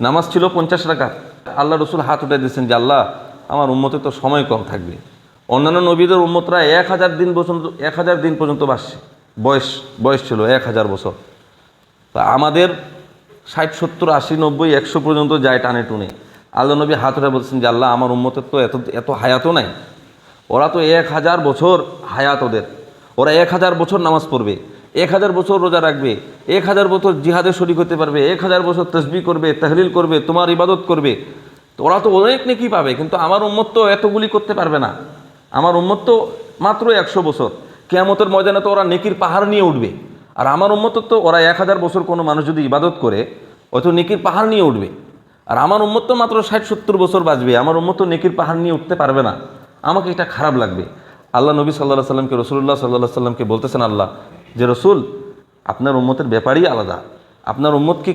নামাজ ছিল পঞ্চাশ রাকাত। আল্লাহ রসুল হাত উঠে দিয়েছেন যে, আল্লাহ, আমার উন্মতে তো সময় কম থাকবে। অন্যান্য নবীদের উন্মতরা এক হাজার দিন পর্যন্ত, এক হাজার দিন পর্যন্ত বাসছে বয়স বয়স ছিল এক হাজার বছর। তা আমাদের ষাট, সত্তর, আশি, নব্বই, একশো পর্যন্ত যায় টানে টুনে। আল্লাহ নবী হাত উঠে বলছেন যে, আল্লাহ, আমার উন্মতের তো এত এত হায়াতও নাই। ওরা তো এক হাজার বছর হায়াত ওদের। ওরা এক হাজার বছর নামাজ পড়বে। এক হাজার বছর রোজা রাখবে, এক হাজার বছর জিহাদে শরিক হতে পারবে, এক হাজার বছর তসবি করবে, তাহলিল করবে, তোমার ইবাদত করবে। তো ওরা তো অনেক নেকি পাবে, কিন্তু আমার উম্মত তো এতগুলি করতে পারবে না। আমার উম্মত তো মাত্র একশো বছর। কেয়ামতের ময়দানে তো ওরা নেকির পাহাড় নিয়ে উঠবে। আর আমার উম্মত তো ওরা এক হাজার বছর কোনো মানুষ যদি ইবাদত করে হয়তো নেকির পাহাড় নিয়ে উঠবে। আর আমার উম্মত তো মাত্র ষাট সত্তর বছর বাঁচবে, আমার উম্মত তো নেকির পাহাড় নিয়ে উঠতে পারবে না। আমাকে এটা খারাপ লাগবে। আল্লাহ নবী সাল্লাহ সাল্লামকে রসুল্লাহ সাল্লাহ সাল্লামকে বলতেছেন, আল্লাহ যে রসুল, আপনার উম্মতের ব্যাপারই আলাদা। আপনার উম্মতকে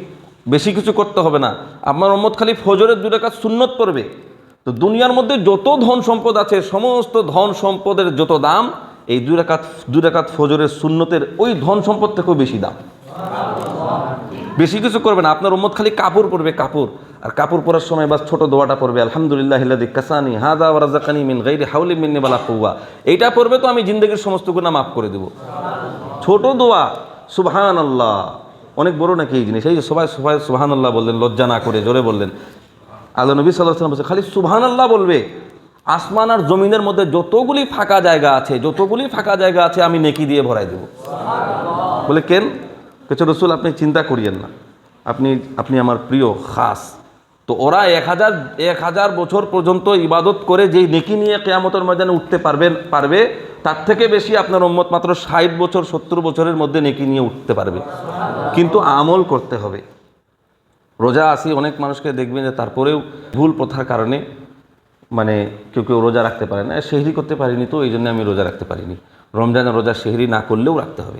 বেশি কিছু করতে হবে না। আপনার উম্মত খালি ফজরের দু কাজ সুন্নত পড়বে। তো দুনিয়ার মধ্যে যত ধন সম্পদ আছে, সমস্ত ধন সম্পদের যত দাম, এই দু রাকাত দু রাকাত ফজরের সুন্নতের ওই ধন সম্পদ থেকেও বেশি দাম। বেশি কিছু করবে না। আপনার উম্মত খালি কাপড় পরবে, কাপড়। আর কাপড় পরার সময় বাস ছোট দোয়াটা পড়বে আলহামদুলিল্লাহ কাসানি হাদা ওয়ারাজাকানি মিন গাইরি হাউলি মিন্নি বালা কৌয়া এইটা পড়বে তো আমি জিন্দগির সমস্ত গুণা মাফ করে দেবো। ছোট দোয়া সুবহান আল্লাহ অনেক বড় নাকি এই জিনিস? এই যে সবাই সবাই সুবহান আল্লাহ বললেন, লজ্জা না করে জোরে বললেন। আল্লাহ নবী সাল্লাহ সাল্লাম বলছে খালি সুবহান আল্লাহ বলবে। আসমান আর জমিনের মধ্যে যতগুলি ফাঁকা জায়গা আছে, যতগুলি ফাঁকা জায়গা আছে, আমি নেকি দিয়ে ভরাই দেবো। বলে কেন? কেছে রসুল আপনি চিন্তা করিয়েন না। আপনি আপনি আমার প্রিয়, খাস। তো ওরা এক হাজার এক হাজার বছর পর্যন্ত ইবাদত করে যেই নেকি নিয়ে কেয়ামতের ময়দানে উঠতে পারবেন, পারবে তার থেকে বেশি আপনার উম্মত মাত্র ষাট বছর, সত্তর বছরের মধ্যে নেকি নিয়ে উঠতে পারবে। কিন্তু আমল করতে হবে। রোজা আসি, অনেক মানুষকে দেখবেন যে তারপরেও ভুল প্রথার কারণে মানে কেউ কেউ রোজা রাখতে পারে না। সেহরি করতে পারিনি তো এই জন্য আমি রোজা রাখতে পারিনি। রমজানের রোজা সেহরি না করলেও রাখতে হবে।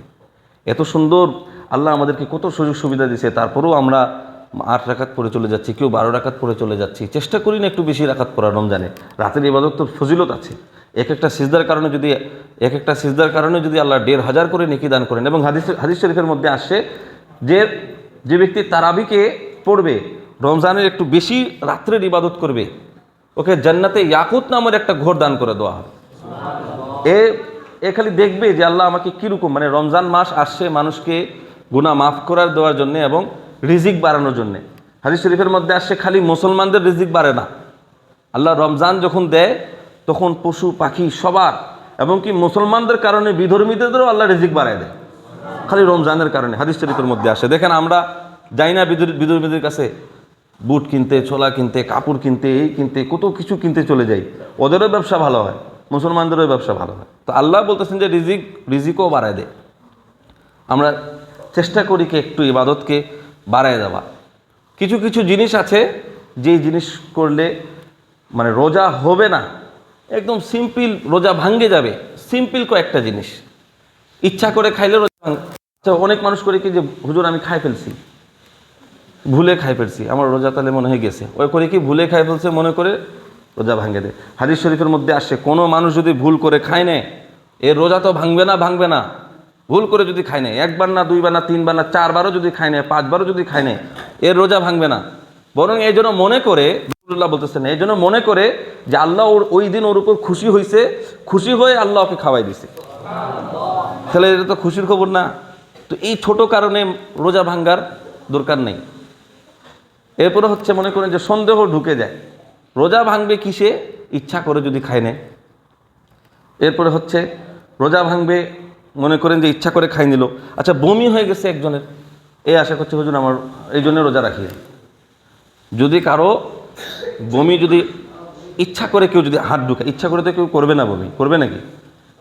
এত সুন্দর আল্লাহ আমাদেরকে কত সুযোগ সুবিধা দিয়েছে। তারপরেও আমরা আট রাখাত পরে চলে যাচ্ছি, কেউ বারো রাখাত পরে চলে যাচ্ছি। চেষ্টা করি না একটু বেশি রাখাত পড়া রমজানে। রাতের ইবাদত তো ফজিলত আছে। এক একটা সিজদার কারণে যদি এক একটা সিজদার কারণে যদি আল্লাহ দেড় হাজার করে নেকি দান করেন এবং হাদিস হাদিস শরীফের মধ্যে আসে যে যে ব্যক্তি তারাবিকে পড়বে, রমজানের একটু বেশি রাত্রের ইবাদত করবে, ওকে জান্নাতে ইয়াকুত নামের একটা ঘোর দান করে দেওয়া হবে। এ এ খালি দেখবে যে আল্লাহ আমাকে কীরকম মানে রমজান মাস আসছে মানুষকে গুণা মাফ করার দেওয়ার জন্য এবং রিজিক বাড়ানোর জন্যে। হাদিস শরীফের মধ্যে আসছে খালি মুসলমানদের রিজিক বাড়ে না। আল্লাহ রমজান যখন দেয় তখন পশু, পাখি, সবার এবং কি মুসলমানদের কারণে বিধর্মীদেরও আল্লাহ রিজিক বাড়ায় দেয়। খালি রমজানের কারণে, হাদিস শরীফের মধ্যে আসে। দেখেন আমরা যাই না বিধর্মীদের কাছে বুট কিনতে, ছোলা কিনতে, কাপড় কিনতে, এই কিনতে, কত কিছু কিনতে চলে যাই। ওদেরও ব্যবসা ভালো হয়, মুসলমানদেরও ব্যবসা ভালো হয়। তো আল্লাহ বলতেছেন যে রিজিক, রিজিকও বাড়ায় দেয় আমরা চেষ্টা করি কি একটু ইবাদতকে বাড়ায় দেওয়া। কিছু কিছু জিনিস আছে, যেই জিনিস করলে মানে রোজা হবে না একদম সিম্পল রোজা ভাঙ্গে যাবে। সিম্পল কয়েকটা জিনিস। ইচ্ছা করে খাইলে রোজা আচ্ছা, অনেক মানুষ করে কি যে হুজুর আমি খাই ফেলছি। ভুলে খাই ফেলছি। আমার রোজা তাহলে মনে হয়ে গেছে। ওই করে কি ভুলে খাই ফেলছে মনে করে রোজা ভাঙে দেয়। হাদিস শরীফের মধ্যে আসে কোনো মানুষ যদি ভুল করে খায় নেয় এর রোজা তো ভাঙবে না ভাঙবে না। ভুল করে যদি খায় নেয় একবার না দুইবার না তিনবার না চারবারও যদি খায় নেয় পাঁচবারও যদি খায় নেয় এর রোজা ভাঙবে না। বরং এই জন্য মনে করে বলতেছেন এই জন্য মনে করে যে আল্লাহ ওর ওই দিন ওর উপর খুশি হয়েছে খুশি হয়ে আল্লাহ ওকে খাওয়াই দিছে। তাহলে এটা তো খুশির খবর না। তো এই ছোট কারণে রোজা ভাঙ্গার দরকার নেই। এরপরে হচ্ছে মনে করেন যে সন্দেহ ঢুকে যায়। রোজা ভাঙবে কিসে? ইচ্ছা করে যদি খায় নেয়। এরপরে হচ্ছে রোজা ভাঙবে, মনে করেন যে ইচ্ছা করে খাই নিল। আচ্ছা বমি হয়ে গেছে একজনের। এই আশা করছে হুজুর আমার, এই জন্য রোজা রাখি। যদি কারও বমি যদি ইচ্ছা করে কেউ যদি হাত ঢুকে ইচ্ছা করে তো কেউ করবে না বমি, করবে নাকি?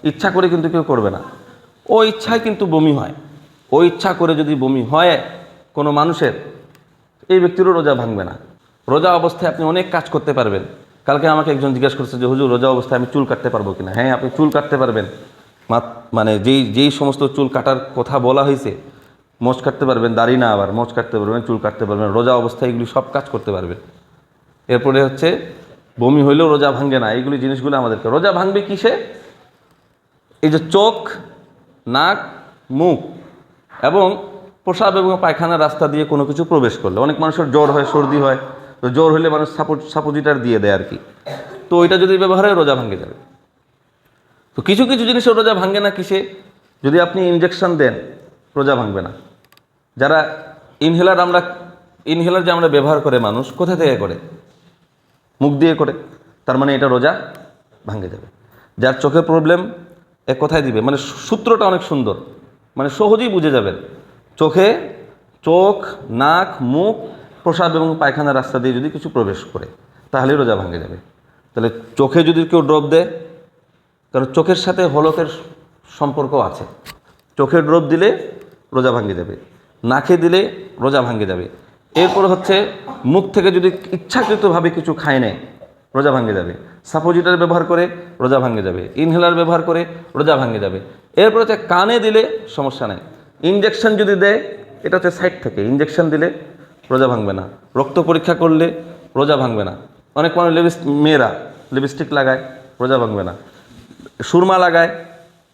ইচ্ছা করে কিন্তু কেউ করবে না। ও ইচ্ছায় কিন্তু বমি হয়। ও ইচ্ছা করে যদি বমি হয় কোনো মানুষের, এই ব্যক্তিরও রোজা ভাঙবে না। রোজা অবস্থায় আপনি অনেক কাজ করতে পারবেন। কালকে আমাকে একজন জিজ্ঞেস করছে যে, হুজুর, রোজা অবস্থায় আমি চুল কাটতে পারব কিনা? হ্যাঁ আপনি চুল কাটতে পারবেন। মানে যেই যেই সমস্ত চুল কাটার কথা বলা হয়েছে মোচ কাটতে পারবেন, দাড়ি না আবার মোচ কাটতে পারবেন, চুল কাটতে পারবেন, রোজা অবস্থায় এগুলি সব কাজ করতে পারবেন। এরপরে হচ্ছে বমি হইলেও রোজা ভাঙবে না, এইগুলি জিনিসগুলো আমাদেরকে। রোজা ভাঙবে কিসে? এই যে চোখ, নাক, মুখ এবং প্রসাব এবং পায়খানার রাস্তা দিয়ে কোনো কিছু প্রবেশ করলে। অনেক মানুষের জ্বর হয়, সর্দি হয়, তো জ্বর হলে মানুষ সাপো, সাপোজিটার দিয়ে দেয় আর কি। তো ওইটা যদি ব্যবহার হয়, রোজা ভাঙে যাবে। তো কিছু কিছু জিনিসের রোজা ভাঙে না কিসে? যদি আপনি ইনজেকশন দেন, রোজা ভাঙবে না। যারা ইনহেলার আমরা ইনহেলার যে আমরা ব্যবহার করে মানুষ, কোথা থেকে করে? মুখ দিয়ে করে, তার মানে এটা রোজা ভাঙে যাবে। যার চোখের প্রবলেম এক কথায় দিবে? মানে সূত্রটা অনেক সুন্দর। মানে সহজেই বুঝে যাবেন। চোখে চোখ, নাক, মুখ, প্রসাব এবং পায়খানার রাস্তা দিয়ে যদি কিছু প্রবেশ করে, তাহলেই রোজা ভাঙে যাবে। তাহলে চোখে যদি কেউ ড্রপ দেয়, কারণ চোখের সাথে হলকের সম্পর্ক আছে। চোখে ড্রপ দিলে রোজা ভাঙে যাবে। নাকে দিলে রোজা ভাঙে যাবে। এরপর হচ্ছে মুখ থেকে যদি ইচ্ছাকৃতভাবে কিছু খায় নেয়, রোজা ভাঙে যাবে। সাপোজিটার ব্যবহার করে রোজা ভাঙে যাবে। ইনহেলার ব্যবহার করে রোজা ভাঙে যাবে। এরপর হচ্ছে কানে দিলে সমস্যা নেই। ইঞ্জেকশন যদি দেয়, এটা হচ্ছে সাইড থেকে। ইঞ্জেকশন দিলে রোজা ভাঙবে না। রক্ত পরীক্ষা করলে রোজা ভাঙবে না। অনেক মানুষ লিপস মেয়েরা লিপস্টিক লাগায়, রোজা ভাঙবে না। সুরমা লাগায়,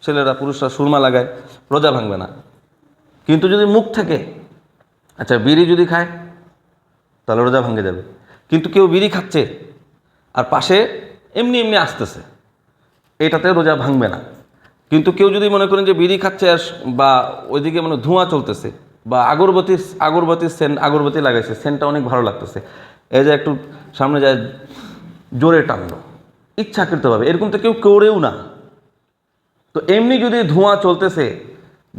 ছেলেরা, পুরুষরা সুরমা লাগায়, রোজা ভাঙবে না। কিন্তু যদি মুখ থেকে আচ্ছা বিড়ি যদি খায় তাহলে রোজা ভাঙে যাবে। কিন্তু কেউ বিড়ি খাচ্ছে, আর পাশে এমনি এমনি আসতেছে, এটাতে রোজা ভাঙবে না। কিন্তু কেউ যদি মনে করেন যে বিড়ি খাচ্ছে আর বা ওইদিকে মানে ধোঁয়া চলতেছে, বা আগরবাতি আগরবাতির সেন্ট আগরবাতি লাগাইছে সেন্টটা অনেক ভালো লাগতেছে, এই যে একটু সামনে যায় জোরে টানলো, ইচ্ছাকৃতভাবে, এরকম তো কেউ করেও না। তো এমনি যদি ধোঁয়া চলতেছে,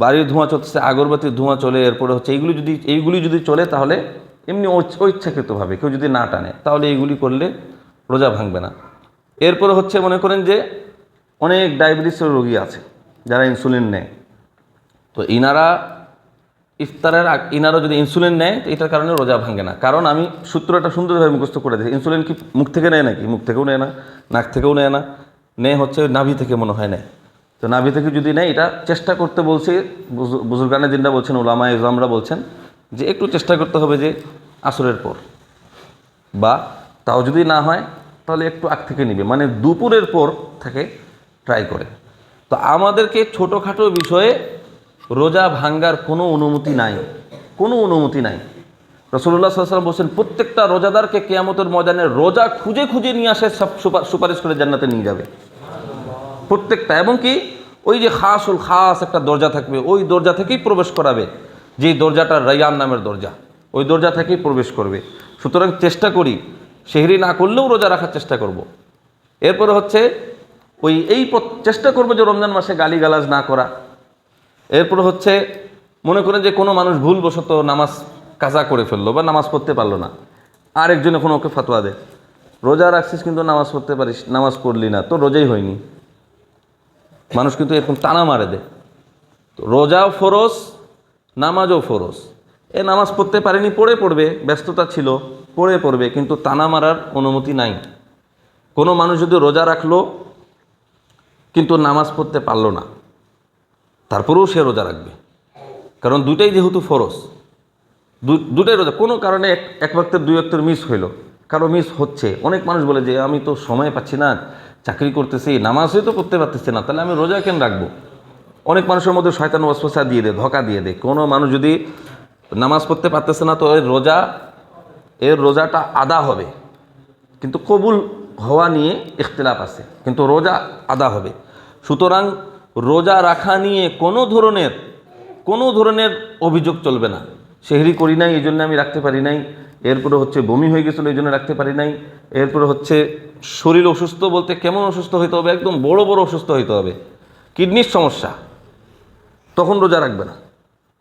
বাড়ির ধোঁয়া চলতেছে, আগরবাতির ধোঁয়া চলে, এরপরে হচ্ছে এইগুলি যদি এইগুলি যদি চলে তাহলে এমনি ঐচ্ছাকৃতভাবে কেউ যদি না টানে, তাহলে এইগুলি করলে রোজা ভাঙবে না। এরপরে হচ্ছে মনে করেন যে অনেক ডায়াবেটিসের রোগী আছে, যারা ইনসুলিন নেয়। তো ইনারা ইফতারের ইনারা যদি ইনসুলিন নেয়, তো এটার কারণে রোজা ভাঙে না। কারণ আমি সূত্রটা সুন্দরভাবে মুখস্থ করে দিয়েছি ইনসুলিন কি মুখ থেকে নেয় নাকি? মুখ থেকেও নেয় না, নাক থেকেও নেয় না। নেয় হচ্ছে নাভি থেকে মনে হয় নেয়। তো নাভি থেকে যদি নেয়, এটা চেষ্টা করতে বলছে, বুজু- বুজুর্গানে দিনরা বলছেন ওলামা ইজলামরা বলছেন যে একটু চেষ্টা করতে হবে যে আসরের পর। বা তাও যদি না হয়, তাহলে একটু আগ থেকে নিবে। মানে দুপুরের পর থেকে ট্রাই করে। তো আমাদেরকে ছোটোখাটো বিষয়ে রোজা ভাঙ্গার কোনো অনুমতি নাই। কোনো অনুমতি নাই। রসুল্লাহ সাল্লাম বলছেন, প্রত্যেকটা রোজাদারকে কেয়ামতের ময়দানে রোজা খুঁজে খুঁজে নিয়ে আসে, সব সুপা- সুপারিশ করে জান্নাতে নিয়ে যাবে। প্রত্যেকটা। এবং কি ওই যে খাসুল, খাস একটা দরজা থাকবে, ওই দরজা থেকেই প্রবেশ করাবে। যেই দরজাটা রায়ান নামের দরজা, ওই দরজা থেকেই প্রবেশ করবে। সুতরাং চেষ্টা করি, সেহরি না করলেও রোজা রাখার চেষ্টা করব। এরপরে হচ্ছে, ওই এই চেষ্টা করব যে রমজান মাসে গালিগালাজ না করা। এরপর হচ্ছে, মনে করেন যে কোনো মানুষ ভুলবশত নামাজ কাজা করে ফেলল বা নামাজ পড়তে পারল না। আরেকজন এখন ওকে ফাতোয়া দেয় রোজা রাখছিস কিন্তু নামাজ পড়তে পারিস, নামাজ পড়লি না, তো রোজাই হয়নি। মানুষ কিন্তু এরকম টানা মারে দেয় তো রোজাও ফরজ নামাজও ফরজ। এ নামাজ পড়তে পারেনি, পড়ে পড়বে, ব্যস্ততা ছিল, পড়ে পড়বে, কিন্তু টানা মারার অনুমতি নাই। কোনো মানুষ যদি রোজা রাখল, কিন্তু নামাজ পড়তে পারল না, তারপরেও সে রোজা রাখবে। কারণ দুটাই যেহেতু ফরজ দুটাই রোজা, কোনো কারণে এক এক ওয়াক্তের দুই ওয়াক্তের মিস হইল, কারও মিস হচ্ছে। অনেক মানুষ বলে যে, আমি তো সময় পাচ্ছি না, চাকরি করতেছি, নামাজই তো করতে পারতেছি না, তাহলে আমি রোজা কেন রাখব? অনেক মানুষের মধ্যে শয়তান ওয়াসওয়াসা দিয়ে দেয়, ধোকা দিয়ে দেয়। কোনো মানুষ যদি নামাজ পড়তে পারতেছে না, তো এর রোজা, এর রোজাটা আদা হবে। কিন্তু কবুল হওয়া নিয়ে ইখতিলাফ আছে, কিন্তু রোজা আদা হবে। সুতরাং রোজা রাখা নিয়ে কোনো ধরনের কোনো ধরনের অভিযোগ চলবে না। সেহরি করি নাই, এই জন্য আমি রাখতে পারি নাই। এরপরে হচ্ছে বমি হয়ে গেছিল, এই জন্য রাখতে পারি নাই। এরপরে হচ্ছে শরীর অসুস্থ বলতে কেমন অসুস্থ হইতে হবে? একদম বড় বড় অসুস্থ হইতে হবে। কিডনির সমস্যা। তখন রোজা রাখবে না।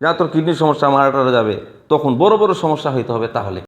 যা তোর কিডনির সমস্যা মারাটা যাবে, তখন বড় বড় সমস্যা হইতে হবে তাহলে।